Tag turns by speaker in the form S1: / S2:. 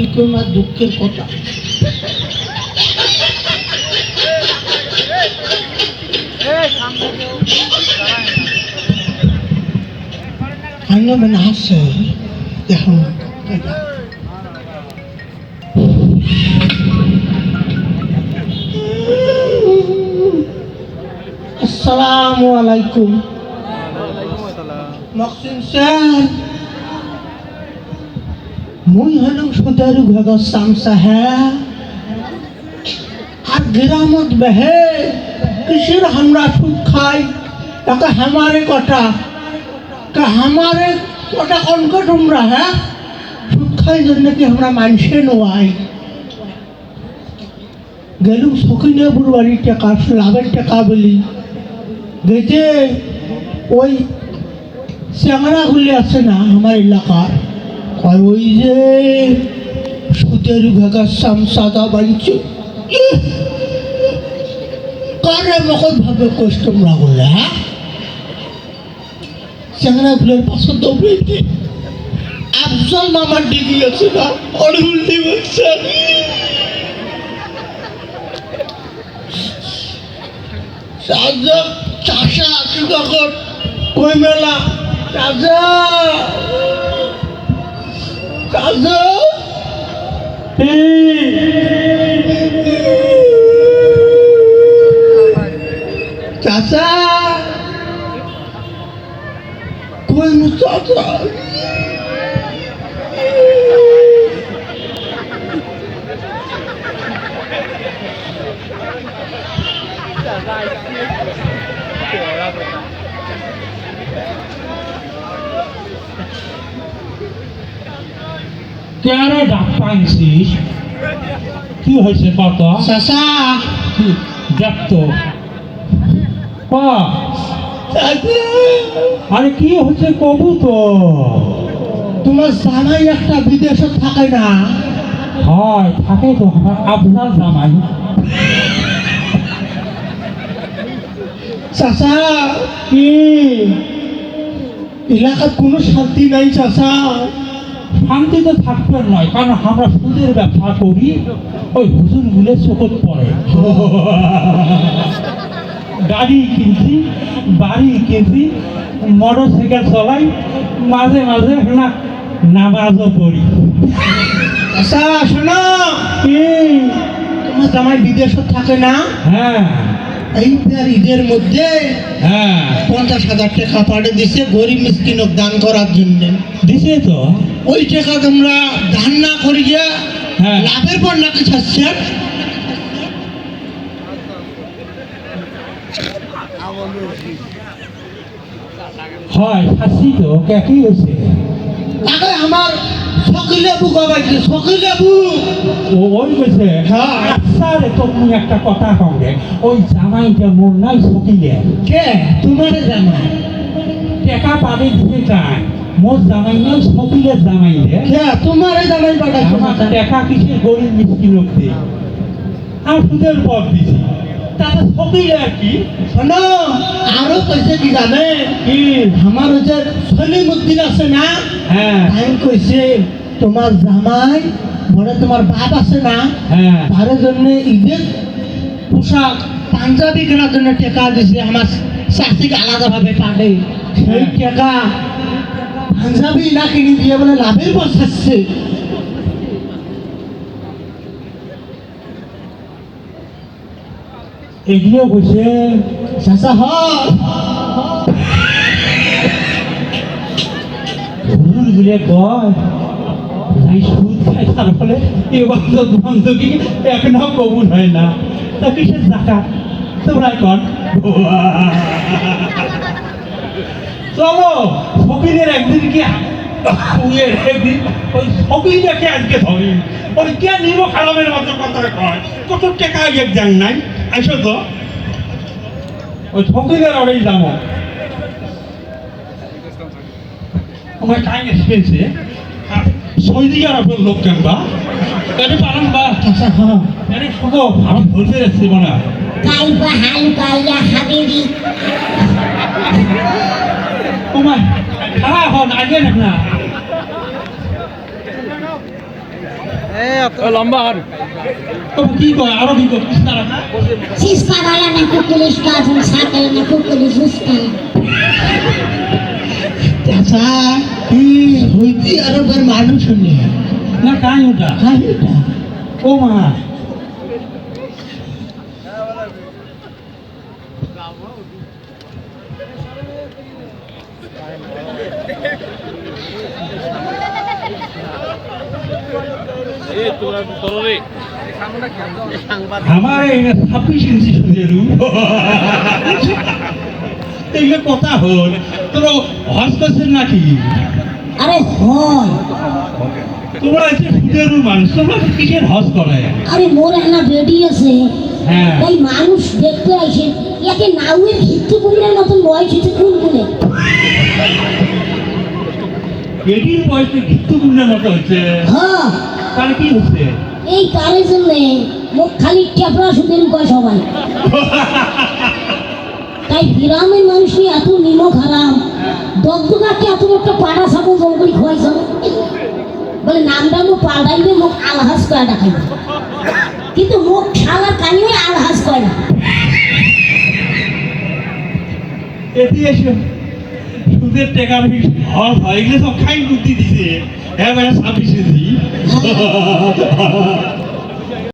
S1: কি করুন আর দুঃখের কথা আইনো মানে হাসছে দেখুন আসসালামু আলাইকুম মকসিন স্যার মুই সামসা হ্যাঁ আর গ্রামত বেহে কিসের আমরা সুদ খাই, তাকে হামারে কটা তা হামারে কটা কনক তোমরা হ্যাঁ সুদ খাই জন্য কি আমরা মানসে নোয়াই গেলুম সখিনেবুর বাড়ির টাকা লাভের টাকা বলি। গেছে ওই চ্যাংড়াগুলি আছে না আমার এলাকার আর ওই যে সুতের সাম সাদা বাঞ্চ। কারে ভাবে কোষ তোমরা বলে হ্যাঁ? চ্যাংড়া ফুলের পাশে দৌড়েছে আফজল মামার ডিগি আছে না? বলছে সাজব চাষা আছে তখন কই মেলা? চাষা চাষা চাষা কই মু চাষা
S2: কেন ডাক্তার আনছিস কি হয়েছে কত
S1: চাষা
S2: দেখতো ক
S1: চাষা
S2: আরে কি হয়েছে কবু তো?
S1: তোমার জামাই একটা বিদেশে থাকে না।
S2: হয় থাকে তো আপনার জামাই।
S1: চাচা।
S2: কি?
S1: এলাকার কোনো শান্তি নাই চাচা।
S2: শান্তিতে থাকবে নয় কারণ আমরা সুদের ব্যবসা করি ওই হুজুর গুলে চোখত পড়ে। গাড়ি কিনছি বাড়ি কিনছি মোটর সাইকেল চলাই মাঝে মাঝে না নামাজও পড়ি।
S1: চাচা শোনো। তোমার জামাই বিদেশে থাকে না?
S2: হ্যাঁ।
S1: এইবার ঈদের মধ্যে
S2: হ্যাঁ।
S1: পঞ্চাশ হাজার টাকা পাঠিয়ে দিছে গরিব মিসকিনক দান করার জন্য।
S2: দিছে তো।
S1: ওই টাকা তোমরা দান না করিয়ে
S2: হ্যাঁ।
S1: লাভের পর নাকি ছাড়ছে।
S2: হয় তো হয়েছে।
S1: আমার সকিলেবু
S2: ও ওই
S1: হ্যাঁ।
S2: আচ্ছা তুমি একটা কথা ওই জামাইটা মোর নাই সকিলে
S1: কে? তোমার জামাই।
S2: টেকা পাবে দিতে চায়। মোর জামাই নাই সকিলের জামাই রে।
S1: তোমার জামাই পাঠাইছো
S2: টেকা কিসের গরিব মিষ্টি লোক দিয়ে আর সুদের পথ দিছি। তাতে আর কি?
S1: শোনো আরও কইছে কি জানে?
S2: কি?
S1: আমার যে সলিমুদ্দিন আছে না?
S2: হ্যাঁ।
S1: আমি কইছে তোমার জামাই বলে তোমার বাপ আছে না?
S2: হ্যাঁ।
S1: তার জন্য ঈদের পোশাক পাঞ্জাবি কেনার জন্য টাকা দিছে আমার চাষিকে আলাদাভাবে পাঠে সেই টাকা পাঞ্জাবি না কিনে দিয়ে বলে লাভের বসাচ্ছে
S2: এগুলো বসে
S1: চাষা
S2: হুজুর গুলে কয় সুদ খায় তার এক নাও কবুল হয় না। তা কিসের জাকা তোমরা কন চলো, ফকিরের একদিন কি একদিন ওই ফকিরটাকে আজকে ধরি। ওই কে নিব মতো কথা কয়? কত নাই? আসো তো। ওই ফকিরের যাব। আমার টাইম এসেছে সৌদি আরবের লোক কেনবা এটা পালন বা
S1: চাষা হ্যাঁ।
S2: এটা শুধু
S3: ভারত মনে হয়
S2: তোমার খারাপ হন আগে না
S4: লম্বা হার
S2: তবে কি কয়? আরও কি কয়?
S3: সিস্কা বালা না কুকুলিশ কাজুন সাকেল না কুকুলিশ উস্কা
S1: চাচা কি হইতি আর ওবার মানুষ
S2: না কাই ওটা
S1: কাহিটা
S2: ও মা। আমার ছাব্বিশ ইঞ্চি সুদের এইগুলো কথা হল। তোর হজ নাকি?
S3: আরে হয়।
S2: তোমরা যে সুদের মানুষ তোমরা কিসের হজ করে?
S3: আরে মোর একটা বেডি আছে।
S2: হ্যাঁ।
S3: তাই মানুষ দেখতে আসে। ইয়াকে নাউয়ের ভিত্তি কুমিরের মতন বয়স হয়েছে কোন কোনে?
S2: এটির বয়সে ভিত্তকুণ্ডের মতো হচ্ছে
S3: হ্যাঁ।
S2: তাহলে কি হচ্ছে?
S3: এই তারের জন্যে মুখ খালি টেপরা সুদের কয় সবাই। তাই গ্রামের মানুষ এত নিমক হারাম দগদগাকে এত একটা পাড়া ছাগল জঙ্গলি খোয়াইছ? বলে নামটা মুখ পাল্টাইলে মুখ আলহাস করে দেখাইবে। কিন্তু মুখ শালার কানিয়ে আলহাস করে না।
S2: এটি এসে সুদের টাকা আমি হয়ে গেলে সব খাই বুদ্ধি দিছে। হ্যাঁ মানে ছাব্বিশ ইঞ্চি